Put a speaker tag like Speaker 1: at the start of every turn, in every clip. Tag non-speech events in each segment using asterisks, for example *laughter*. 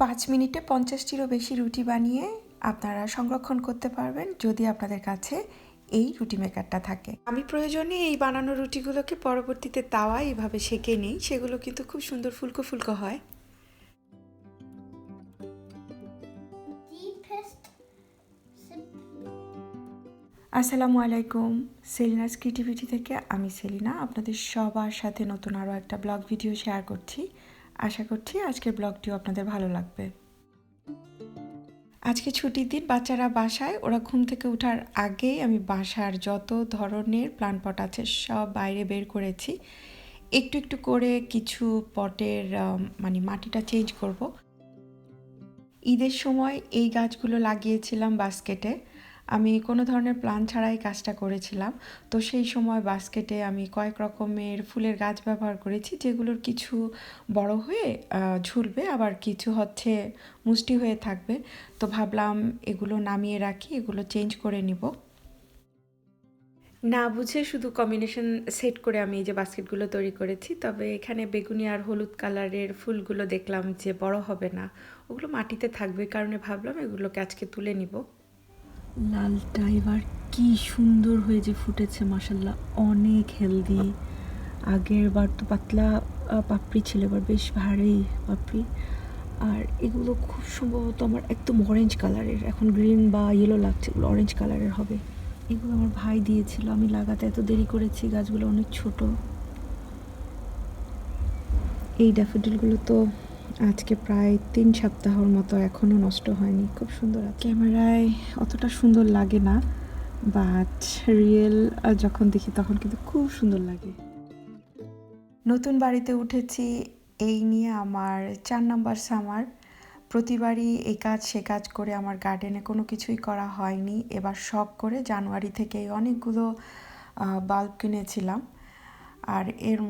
Speaker 1: পাঁচ মিনিটে পঞ্চাশটিরও বেশি রুটি বানিয়ে আপনারা সংরক্ষণ করতে পারবেন যদি আপনাদের কাছে এই রুটি মেকারটা থাকে। আমি প্রয়োজনে এই বানানো রুটিগুলোকে পরবর্তীতে তাওয়া এইভাবে সেঁকে নিই, সেগুলো কিন্তু খুব সুন্দর ফুলকো ফুলকো হয়। আসসালামু আলাইকুম, সেলিনাস ক্রিয়েটিভিটি থেকে আমি সেলিনা, আপনাদের সবার সাথে নতুন আরও একটা ব্লগ ভিডিও শেয়ার করছি। আশা করছি আজকের ব্লগটিও আপনাদের ভালো লাগবে। আজকে ছুটির দিন বাচ্চারা বাসায়, ওরা ঘুম থেকে ওঠার আগেই আমি বাসার যত ধরনের প্লান্ট পট আছে সব বাইরে বের করেছি। একটু একটু করে কিছু পটের মানে মাটিটা চেঞ্জ করব। ঈদের সময় এই গাছগুলো লাগিয়েছিলাম বাস্কেটে। আমি কোনো ধরনের প্ল্যান ছাড়াই কাজটা করেছিলাম। তো সেই সময় বাস্কেটে আমি কয়েক রকমের ফুলের গাছ ব্যবহার করেছি, যেগুলোর কিছু বড় হয়ে ঝুলবে, আবার কিছু হচ্ছে মুষ্টি হয়ে থাকবে। তো ভাবলাম এগুলো নামিয়ে রাখি, এগুলো চেঞ্জ করে নিব। না বুঝে শুধু কম্বিনেশন সেট করে আমি এই যে বাস্কেটগুলো তৈরি করেছি, তবে এখানে বেগুনি আর হলুদ কালারের ফুলগুলো দেখলাম যে বড় হবে না, ওগুলো মাটিতে থাকবে কারণে ভাবলাম এগুলোকে আজকে তুলে নিব।
Speaker 2: লালটা এবার কি সুন্দর হয়ে যে ফুটেছে মাসাল্লাহ অনেক হেলদি আগের বার তো পাতলা পাপড়ি ছিল, এবার বেশ ভারী পাপড়ি। আর এগুলো খুব সম্ভবত আমার একদম অরেঞ্জ কালারের এখন গ্রিন বা ইয়েলো লাগছে, এগুলো অরেঞ্জ কালারের হবে। এগুলো আমার ভাই দিয়েছিল, আমি লাগাতে এত দেরি করেছি, গাছগুলো অনেক ছোট। এই ড্যাফোডিলগুলো তো আজকে প্রায় তিন সপ্তাহর মতো এখনও নষ্ট হয়নি। খুব সুন্দর আছে। ক্যামেরায় অতটা সুন্দর লাগে না বাট রিয়েল যখন দেখি তখন কিন্তু খুব সুন্দর লাগে।
Speaker 1: নতুন বাড়িতে উঠেছি এই নিয়ে আমার চার নাম্বার সামার প্রতিবারই এই কাজ সে কাজ করে আমার গার্ডেনে কোনো কিছুই করা হয়নি। এবার শখ করে জানুয়ারি থেকেই অনেকগুলো বাল্ব কিনেছিলাম। আর এর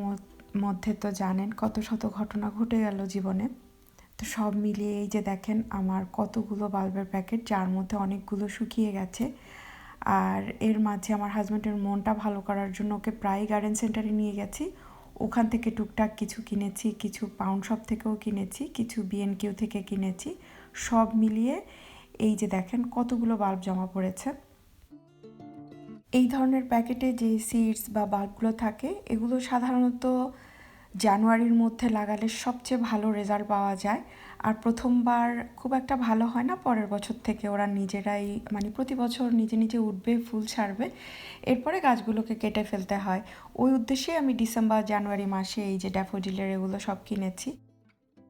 Speaker 1: মধ্যে তো জানেন কত শত ঘটনা ঘটে গেল জীবনে। তো সব মিলিয়ে এই যে দেখেন আমার কতগুলো বাল্বের প্যাকেট, যার মধ্যে অনেকগুলো শুকিয়ে গেছে। আর এর মাঝে আমার হাজব্যান্ডের মনটা ভালো করার জন্য ওকে প্রায় গার্ডেন সেন্টারে নিয়ে গেছি। ওখান থেকে টুকটাক কিছু কিনেছি, কিছু পাউন্ড শপ থেকেও কিনেছি, কিছু বিএনকিউ থেকে কিনেছি। সব মিলিয়ে এই যে দেখেন কতগুলো বাল্ব জমা পড়েছে। এই ধরনের প্যাকেটে যে সিডস বা বাল্বগুলো থাকে, এগুলো সাধারণত জানুয়ারির মধ্যে লাগালে সবচেয়ে ভালো রেজাল্ট পাওয়া যায়। আর প্রথমবার খুব একটা ভালো হয় না, পরের বছর থেকে ওরা নিজেরাই মানে প্রতি বছর নিজে নিজে উঠবে, ফুল ছাড়বে। এরপরে গাছগুলোকে কেটে ফেলতে হয়। ওই উদ্দেশ্যে আমি ডিসেম্বর, জানুয়ারি মাসে এই যে ড্যাফোডিলের এগুলো সব কিনেছি।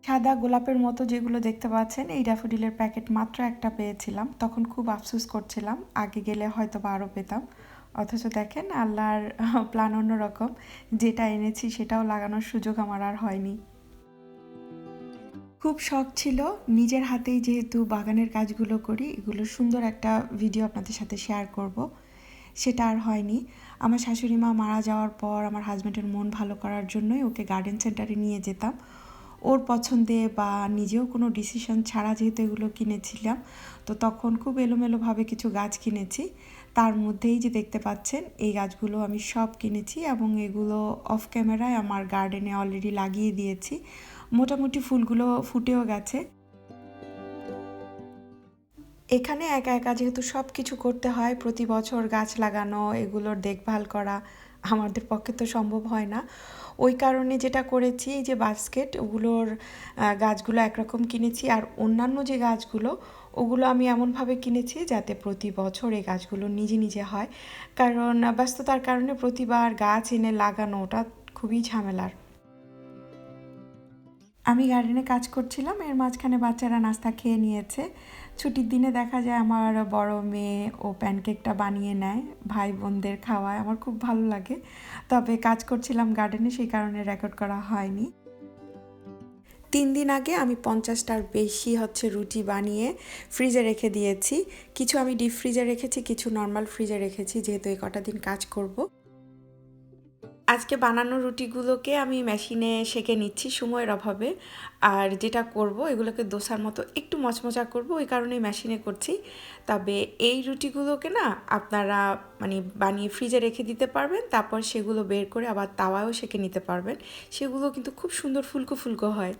Speaker 1: সাদা গোলাপের মতো যেগুলো দেখতে পাচ্ছেন, এই ড্যাফোডিলের প্যাকেট মাত্র একটা পেয়েছিলাম। তখন খুব আফসুস করছিলাম, আগে গেলে হয়তো বা আরও পেতাম। অথচ দেখেন আল্লাহর *laughs* প্ল্যান অন্যরকম। যেটা এনেছি সেটাও লাগানোর সুযোগ আমার আর হয়নি। খুব শখ ছিল। নিজের হাতেই যেহেতু বাগানের কাজগুলো করি, এগুলো সুন্দর একটা ভিডিও আপনাদের সাথে শেয়ার করব। সেটা আর হয়নি। আমার শাশুড়ি মা মারা যাওয়ার পর আমার হাজব্যান্ডের মন ভালো করার জন্যই ওকে গার্ডেন সেন্টারে নিয়ে যেতাম। ওর পছন্দে বা নিজেও কোনো ডিসিশন ছাড়া যেহেতু এগুলো কিনেছিলাম, তো তখন খুব এলোমেলোভাবে কিছু গাছ কিনেছি। তার মধ্যেই যে দেখতে পাচ্ছেন, এই গাছগুলো আমি সব কিনেছি এবং এগুলো অফ ক্যামেরায় আমার গার্ডেনে অলরেডি লাগিয়ে দিয়েছি। মোটামুটি ফুলগুলো ফুটেও গেছে। এখানে একা একা যেহেতু সব কিছু করতে হয়, প্রতি বছর গাছ লাগানো, এগুলোর দেখভাল করা আমাদের পক্ষে তো সম্ভব হয় না। ওই কারণে যেটা করেছি যে বাস্কেট ওগুলোর গাছগুলো একরকম কিনেছি। আর অন্যান্য যে গাছগুলো ওগুলো আমি এমনভাবে কিনেছি যাতে প্রতি বছর এই গাছগুলো নিজে নিজে হয়। কারণ ব্যস্ততার কারণে প্রতিবার গাছ এনে লাগানো, ওটা খুবই ঝামেলার। আমি গার্ডেনে কাজ করছিলাম, এর মাঝখানে বাচ্চারা নাস্তা খেয়ে নিয়েছে। ছুটির দিনে দেখা যায় আমার বড় মেয়ে ও প্যানকেকটা বানিয়ে নেয় ভাই বোনদের খাওয়ায়, আমার খুব ভালো লাগে। তবে কাজ করছিলাম গার্ডেনে, সেই কারণে রেকর্ড করা হয়নি। তিন দিন আগে আমি পঞ্চাশটার বেশি হচ্ছে রুটি বানিয়ে ফ্রিজে রেখে দিয়েছি। কিছু আমি ডিপ ফ্রিজে রেখেছি, কিছু নর্মাল ফ্রিজে রেখেছি, যেহেতু এই কটা দিন কাজ করব। আজকে বানানো রুটিগুলোকে আমি মেশিনে সেঁকে নিচ্ছি সময়ের অভাবে। আর যেটা করব, এগুলোকে দোসার মতো একটু মচমচা করব, ওই কারণেই মেশিনে করছি। তবে এই রুটিগুলোকে না আপনারা মানে বানিয়ে ফ্রিজে রেখে দিতে পারবেন, তারপর সেগুলো বের করে আবার তাওয়ায়ও সেঁকে নিতে পারবেন। সেগুলো কিন্তু খুব সুন্দর ফুলকো ফুলকো হয়।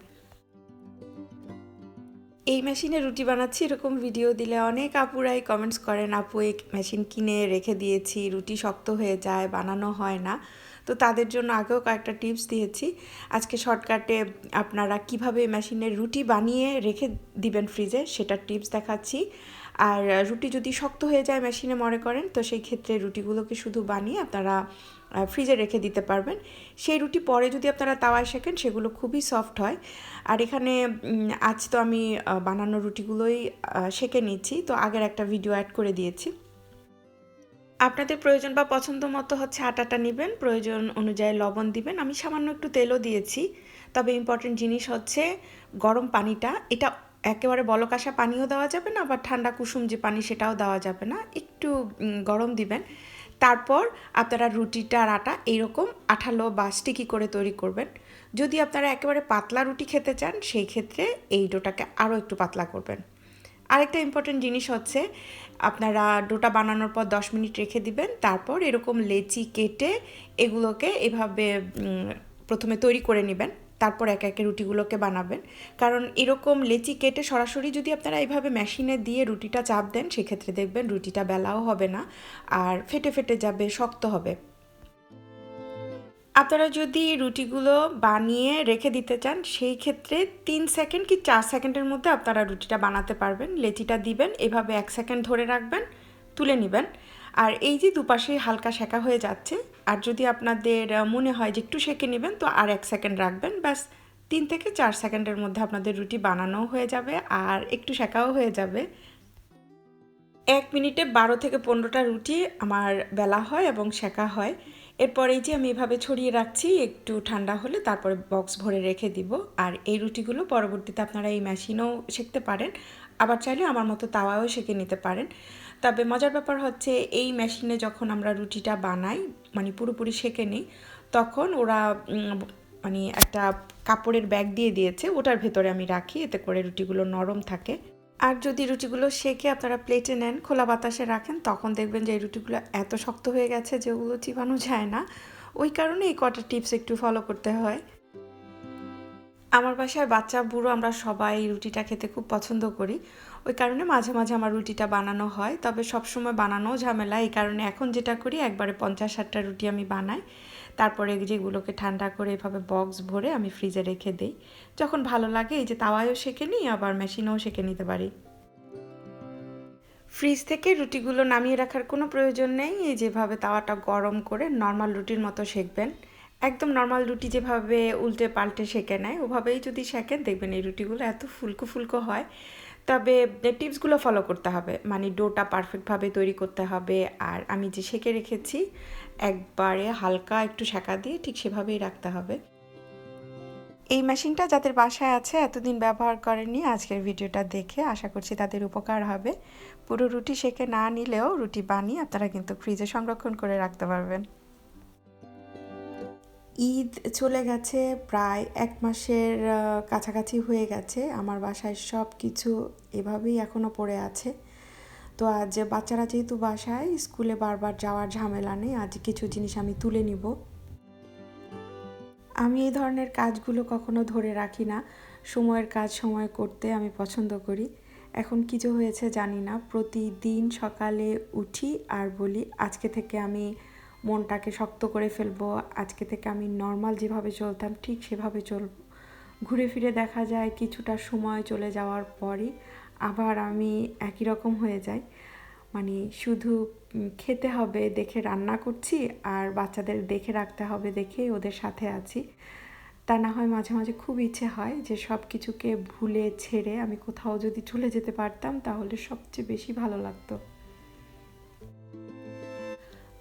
Speaker 1: এই মেশিনে রুটি বানাচ্ছি, এরকম ভিডিও দিলে অনেক আপুরাই কমেন্টস করেন, আপু, এই মেশিন কিনে রেখে দিয়েছি, রুটি শক্ত হয়ে যায়, বানানো হয় না। তো তাদের জন্য আগেও কয়েকটা টিপস দিয়েছি। আজকে শর্টকাটে আপনারা কীভাবে মেশিনে রুটি বানিয়ে রেখে দিবেন ফ্রিজে সেটার টিপস দেখাচ্ছি। আর রুটি যদি শক্ত হয়ে যায় মেশিনে মনে করেন, তো সেই ক্ষেত্রে রুটিগুলোকে শুধু বানিয়ে আপনারা ফ্রিজে রেখে দিতে পারবেন। সেই রুটি পরে যদি আপনারা তাওয়ায় শেখেন সেগুলো খুবই সফট হয়। আর এখানে আজ তো আমি বানানো রুটিগুলোই সেঁকে নিচ্ছি। তো আগের একটা ভিডিও অ্যাড করে দিয়েছি। আপনাদের প্রয়োজন বা পছন্দ মতো হচ্ছে আটাটা নেবেন। প্রয়োজন অনুযায়ী লবণ দিবেন। আমি সামান্য একটু তেলও দিয়েছি। তবে ইম্পর্টেন্ট জিনিস হচ্ছে গরম পানিটা। এটা একেবারে বলকাশা পানিও দেওয়া যাবে না আবার ঠান্ডা কুসুম যে পানি সেটাও দেওয়া যাবে না। একটু গরম দিবেন। তারপর আপনারা রুটিটার আটা এইরকম আঠালো বা স্টিকি করে তৈরি করবেন। যদি আপনারা একেবারে পাতলা রুটি খেতে চান, সেই ক্ষেত্রে এই ডোটাকে আরও একটু পাতলা করবেন। আরেকটা ইম্পর্টেন্ট জিনিস হচ্ছে, আপনারা ডোটা বানানোর পর দশ মিনিট রেখে দিবেন, তারপর এরকম লেচি কেটে এগুলোকে এভাবে প্রথমে তৈরি করে নেবেন। তারপর একে একে রুটিগুলোকে বানাবেন। কারণ এরকম লেচি কেটে সরাসরি যদি আপনারা এইভাবে মেশিনে দিয়ে রুটিটা চাপ দেন, সেক্ষেত্রে দেখবেন রুটিটা বেলাও হবে না আর ফেটে ফেটে যাবে, শক্ত হবে। আপনারা যদি রুটিগুলো বানিয়ে রেখে দিতে চান, সেই ক্ষেত্রে তিন সেকেন্ড কি চার সেকেন্ডের মধ্যে আপনারা রুটিটা বানাতে পারবেন। লেচিটা দিবেন, এভাবে এক সেকেন্ড ধরে রাখবেন, তুলে নেবেন। আর এই যে দুপাশেই হালকা সেকা হয়ে যাচ্ছে, আর যদি আপনাদের মনে হয় যে একটু সেকে নেবেন, তো আর এক সেকেন্ড রাখবেন, ব্যাস তিন থেকে চার সেকেন্ডের মধ্যে আপনাদের রুটি বানানোও হয়ে যাবে, আর একটু সেকাও হয়ে যাবে। এক মিনিটে বারো থেকে পনেরোটা রুটি আমার বেলা হয় এবং সেকা হয়। এরপর এই যে আমি এভাবে ছড়িয়ে রাখছি, একটু ঠান্ডা হলে তারপরে বক্স ভরে রেখে দিব। আর এই রুটিগুলো পরবর্তীতে আপনারা এই মেশিনেও সেঁকতে পারেন। আবার চাইলে আমার মতো তাওয়াও সেঁকে নিতে পারেন। তবে মজার ব্যাপার হচ্ছে এই মেশিনে যখন আমরা রুটিটা বানাই মানে পুরোপুরি সেঁকে নিই, তখন ওরা মানে একটা কাপড়ের ব্যাগ দিয়ে দিয়েছে, ওটার ভেতরে আমি রাখি, এতে করে রুটিগুলো নরম থাকে। আর যদি রুটিগুলো সেকে আপনারা প্লেটে নেন, খোলা বাতাসে রাখেন, তখন দেখবেন যে এই রুটিগুলো এত শক্ত হয়ে গেছে যে ওগুলো চিবানো যায় না। ওই কারণে এই কটা টিপস একটু ফলো করতে হয়। আমার বাসায় বাচ্চা, বুড়ো, আমরা সবাই রুটিটা খেতে খুব পছন্দ করি। ওই কারণে মাঝে মাঝে আমার রুটিটা বানানো হয়। তবে সবসময় বানানো ঝামেলা এই কারণে এখন যেটা করি, একবারে পঞ্চাশ ষাটটা রুটি আমি বানাই। তারপরে যেগুলোকে ঠান্ডা করে এভাবে বক্স ভরে আমি ফ্রিজে রেখে দিই। যখন ভালো লাগে এই যে তাওয়ায়ও সেঁকে নিই, আবার মেশিনেও সেঁকে নিতে পারি। ফ্রিজ থেকে রুটিগুলো নামিয়ে রাখার কোনো প্রয়োজন নেই। যেভাবে তাওয়াটা গরম করে নর্মাল রুটির মতো সেঁকবেন। একদম নর্মাল রুটি যেভাবে উল্টে পাল্টে সেঁকে নেয়, ওভাবেই যদি সেঁকেন, দেখবেন এই রুটিগুলো এত ফুলকো ফুলকো হয়। তবে টিপসগুলো ফলো করতে হবে। মানে ডোটা পারফেক্টভাবে তৈরি করতে হবে। আর আমি যে সেঁকে রেখেছি, একবারে হালকা একটু সেঁকা দিয়ে ঠিক সেভাবেই রাখতে হবে। এই মেশিনটা যাদের বাসায় আছে, এতদিন ব্যবহার করেনি আজকের ভিডিওটা দেখে আশা করছি তাদের উপকার হবে। পুরো রুটি সেকে না নিলেও রুটি বানিয়ে আপনারা কিন্তু ফ্রিজে সংরক্ষণ করে রাখতে পারবেন। ঈদ চলে গেছে, প্রায় এক মাসের কাছাকাছি হয়ে গেছে। আমার বাসায় সব কিছু এভাবেই এখনও পড়ে আছে। তো আজ বাচ্চারা যেহেতু বাসায়, স্কুলে বারবার যাওয়ার ঝামেলা নেই। আজ কিছু জিনিস আমি তুলে নিব। আমি এই ধরনের কাজগুলো কখনো ধরে রাখি না। সময়ের কাজ সময় করতে আমি পছন্দ করি। এখন কিছু হয়েছে জানি না। প্রতিদিন সকালে উঠি আর বলি, আজকে থেকে আমি মনটাকে শক্ত করে ফেলব। আজকে থেকে আমি নর্মাল যেভাবে চলতাম ঠিক সেভাবে চলবো। ঘুরে ফিরে দেখা যায় কিছুটা সময় চলে যাওয়ার পরই আবার আমি একই রকম হয়ে যাই। মানে শুধু খেতে হবে দেখে রান্না করছি আর বাচ্চাদের দেখে রাখতে হবে দেখেই ওদের সাথে আছি। তা না হয় মাঝে মাঝে খুব ইচ্ছে হয় যে সব কিছুকে ভুলে ছেড়ে আমি কোথাও যদি চলে যেতে পারতাম তাহলে সবচেয়ে বেশি ভালো লাগতো।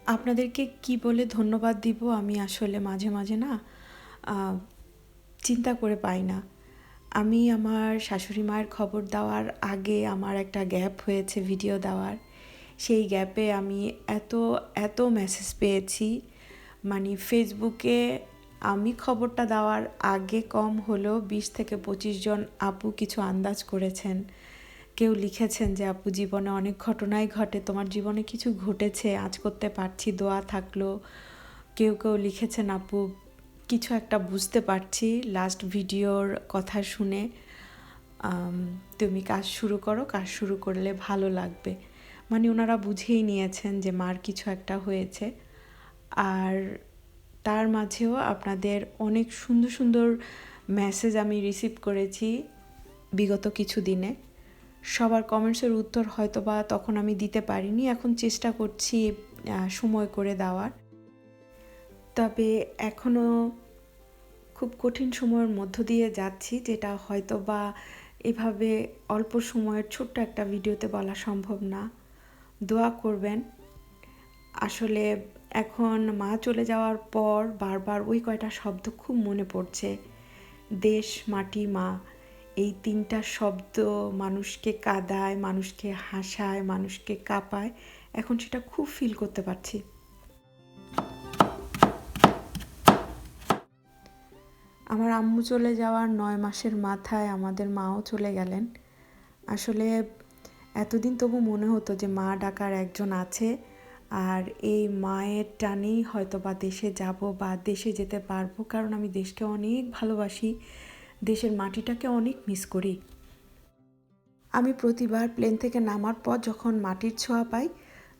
Speaker 1: আপনাদেরকে কি বলে ধন্যবাদ দিব? আমি আসলে মাঝে মাঝে না চিন্তা করে পাই না। আমি আমার শাশুড়ি মায়ের খবর দেওয়ার আগে আমার একটা গ্যাপ হয়েছে ভিডিও দেওয়ার। সেই গ্যাপে আমি এত এত মেসেজ পেয়েছি। মানে ফেসবুকে আমি খবরটা দেওয়ার আগে কম হলেও বিশ থেকে পঁচিশ জন আপু কিছু আন্দাজ করেছেন। কেউ লিখেছেন যে, আপু, জীবনে অনেক ঘটনাই ঘটে, তোমার জীবনে কিছু ঘটেছে, আজ করতে পারছি, দোয়া থাকল। কেউ কেউ লিখেছেন, আপু, কিছু একটা বুঝতে পারছি লাস্ট ভিডিওর কথা শুনে তুমি কাজ শুরু করো, কাজ শুরু করলে ভালো লাগবে। মানে ওনারা বুঝেই নিয়েছেন যে, মার কিছু একটা হয়েছে। আর তার মাঝেও আপনাদের অনেক সুন্দর সুন্দর মেসেজ আমি রিসিভ করেছি বিগত কিছু দিনে। সবার কমেন্টসের উত্তর হয়তো বা তখন আমি দিতে পারিনি। এখন চেষ্টা করছি সময় করে দেওয়ার। তবে এখনও খুব কঠিন সময়ের মধ্য দিয়ে যাচ্ছি, যেটা হয়তো বা এভাবে অল্প সময়ের ছোট্ট একটা ভিডিওতে বলা সম্ভব না। দোয়া করবেন। আসলে এখন মা চলে যাওয়ার পর বারবার ওই কয়টা শব্দ খুব মনে পড়ছে। দেশ, মাটি, মা। এই তিনটা শব্দ মানুষকে কাঁদায়, মানুষকে হাসায়, মানুষকে কাঁপায়, এখন সেটা খুব ফিল করতে পারছি। আমার আম্মু চলে যাওয়ার নয় মাসের মাথায় আমাদের মাও চলে গেলেন। আসলে এতদিন তবু মনে হতো যে মা ডাকার একজন আছে, আর এই মায়ের টানেই হয়তো বা দেশে যাব বা দেশে যেতে পারব, কারণ আমি দেশকে অনেক ভালোবাসি। দেশের মাটিটাকে অনেক মিস করি। আমি প্রতিবার প্লেন থেকে নামার পর যখন মাটির ছোঁয়া পাই,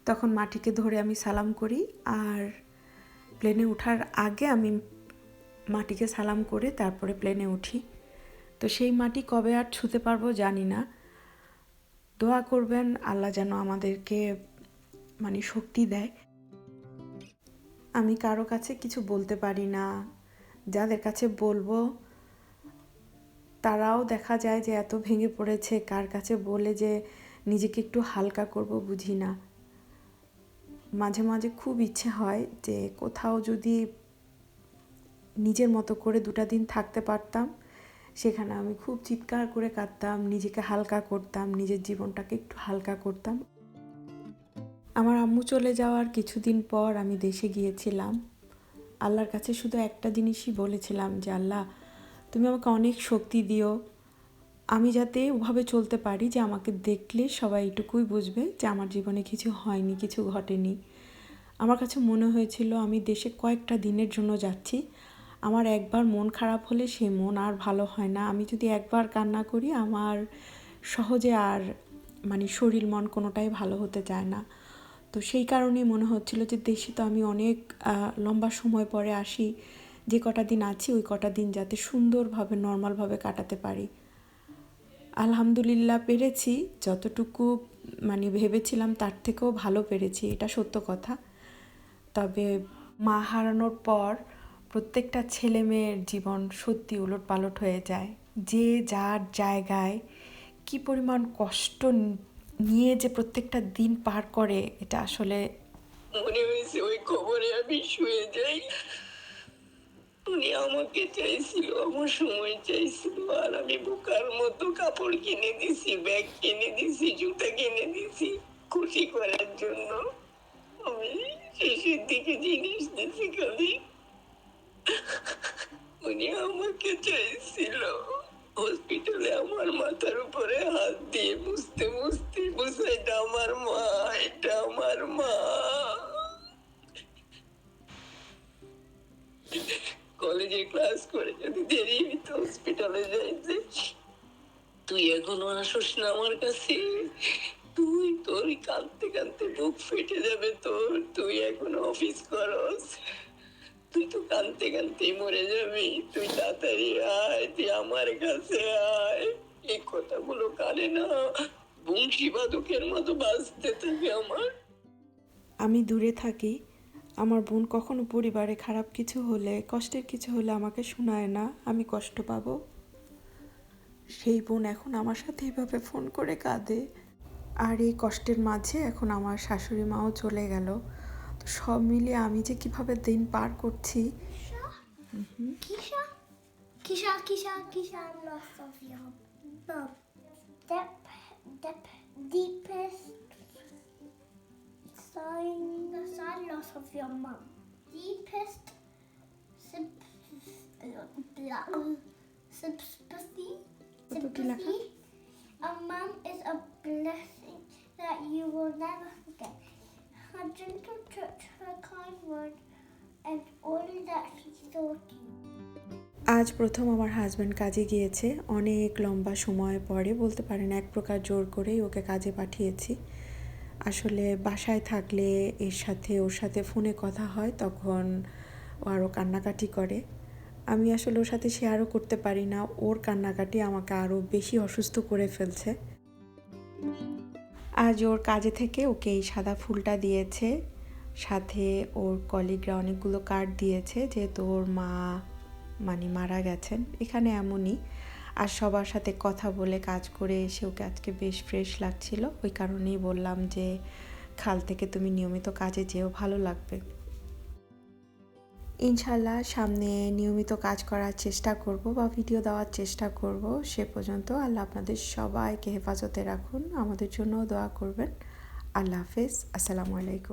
Speaker 1: তখন মাটিকে ধরে আমি সালাম করি আর প্লেনে ওঠার আগে আমি মাটিকে সালাম করে তারপরে প্লেনে উঠি। তো সেই মাটি কবে আর ছুতে পারব জানি না। দোয়া করবেন, আল্লাহ যেন আমাদেরকে মানে শক্তি দেয়। আমি কারও কাছে কিছু বলতে পারি না। যাদের কাছে বলব তারাও দেখা যায় যে এত ভেঙে পড়েছে, কার কাছে বলে যে নিজেকে একটু হালকা করব বুঝি না। মাঝে মাঝে খুব ইচ্ছে হয় যে কোথাও যদি নিজের মতো করে দুটা দিন থাকতে পারতাম, সেখানে আমি খুব চিৎকার করে কাঁদতাম, নিজেকে হালকা করতাম, নিজের জীবনটাকে একটু হালকা করতাম। আমার আম্মু চলে যাওয়ার কিছুদিন পর আমি দেশে গিয়েছিলাম। আল্লাহর কাছে শুধু একটা জিনিসই বলেছিলাম যে, আল্লাহ তুমি আমাকে অনেক শক্তি দিও। আমি যাতে ওভাবে চলতে পারি যে আমাকে দেখলে সবাই এটুকুই বুঝবে যে আমার জীবনে কিছু হয়নি, কিছু ঘটেনি। আমার কাছে মনে হয়েছিল আমি দেশে কয়েকটা দিনের জন্য যাচ্ছি। আমার একবার মন খারাপ হলে সে মন আর ভালো হয় না। আমি যদি একবার কান্না করি আমার সহজে আর মানে শরীর, মন কোনোটাই ভালো হতে চায় না। তো সেই কারণেই মনে হচ্ছিল যে দেশে তো আমি অনেক লম্বা সময় পরে আসি। যে কটা দিন আছি, ওই কটা দিন যাতে সুন্দরভাবে, নর্মালভাবে কাটাতে পারি। আলহামদুলিল্লাহ পেরেছি, যতটুকু মানে ভেবেছিলাম তার থেকেও ভালো পেরেছি, এটা সত্য কথা। তবে মা হারানোর পর প্রত্যেকটা ছেলে মেয়ের জীবন সত্যি উলট পালট হয়ে যায়। যে যার জায়গায় কি পরিমাণ কষ্ট নিয়ে যে প্রত্যেকটা দিন পার করে, এটা আসলে
Speaker 3: মনে হয়েছে ওই খবরে আমি শুয়ে যাই। উনি আমাকে চাইছিল, আমার সময় চাইছিল, আর আমি বোকার মতো কাপড় কিনে দিছি, ব্যাগ কিনে দিছি, জুতা কিনে দিছি। খুশি করার জন্য আমি শেষের দিকে জিনিস দিছি খালি। উনি আমাকে চাইছিল হসপিটালে আমার মাথার উপরে হাত দিয়ে মুছতে মুছতে বুঝে এটা আমার মা, এটা আমার মা। কলেজে ক্লাস করে যদি দেরি হইতো হসপিটালে যাইতে। তুই এখনও আসিস না আমার কাছে। তুই তোর কাঁদতে কাঁদতে বুক ফেটে যাবে তোর। তুই এখন অফিস করস। তুই তো কাঁদতে কাঁদতে মরে যাবি। তুই তাড়াতাড়ি আয়, তুই আমার কাছে আয়। এই কথাগুলো কানে না। বংশী বাদকের মতো বাঁচতে থাকে আমার।
Speaker 1: আমি দূরে থাকি আমার বোন কখনো পরিবারে খারাপ কিছু হলে, কষ্টের কিছু হলে আমাকে শোনায় না, আমি কষ্ট পাবো। সেই বোন এখন আমার সাথে এইভাবে ফোন করে কাঁদে। আর এই কষ্টের মাঝে এখন আমার শাশুড়ি মাও চলে গেল। তো সব মিলিয়ে আমি যে কীভাবে দিন পার করছি?
Speaker 4: deepest sign, the sign loss of your mum. Deepest sympathy. Sympathy. A mum is a blessing that you will never forget. Her gentle touch, her kind word, and all that she taught you.
Speaker 1: আজ প্রথম আমার husband কাজে গিয়েছে অনেক লম্বা সময় পরে বলতে পারেন এক প্রকার জোর করেই ওকে কাজে পাঠিয়েছি আসলে বাসায় থাকলে এর সাথে, ওর সাথে ফোনে কথা হয়, তখন ও আরও কান্নাকাটি করে। আমি আসলে ওর সাথে শেয়ারও করতে পারি না, ওর কান্নাকাটি আমাকে আরও বেশি অসুস্থ করে ফেলছে। আজ ওর কাজে থেকে ওকে এই সাদা ফুলটা দিয়েছে, সাথে ওর কলিগরা অনেকগুলো কার্ড দিয়েছে, যেহেতু ওর মা মানে মারা গেছেন, এখানে এমনই। আর সবার সাথে কথা বলে কাজ করে এসে ওকে আজকে বেশ ফ্রেশ লাগছিল। ওই কারণেই বললাম যে খাল থেকে তুমি নিয়মিত কাজে যেও, ভালো লাগবে। ইনশাল্লাহ সামনে নিয়মিত কাজ করার চেষ্টা করব বা ভিডিও দেওয়ার চেষ্টা করব, সে পর্যন্ত আল্লাহ আপনাদের সবাইকে হেফাজতে রাখুন। আমাদের জন্যও দোয়া করবেন। আল্লাহ হাফেজ। আসসালামু আলাইকুম।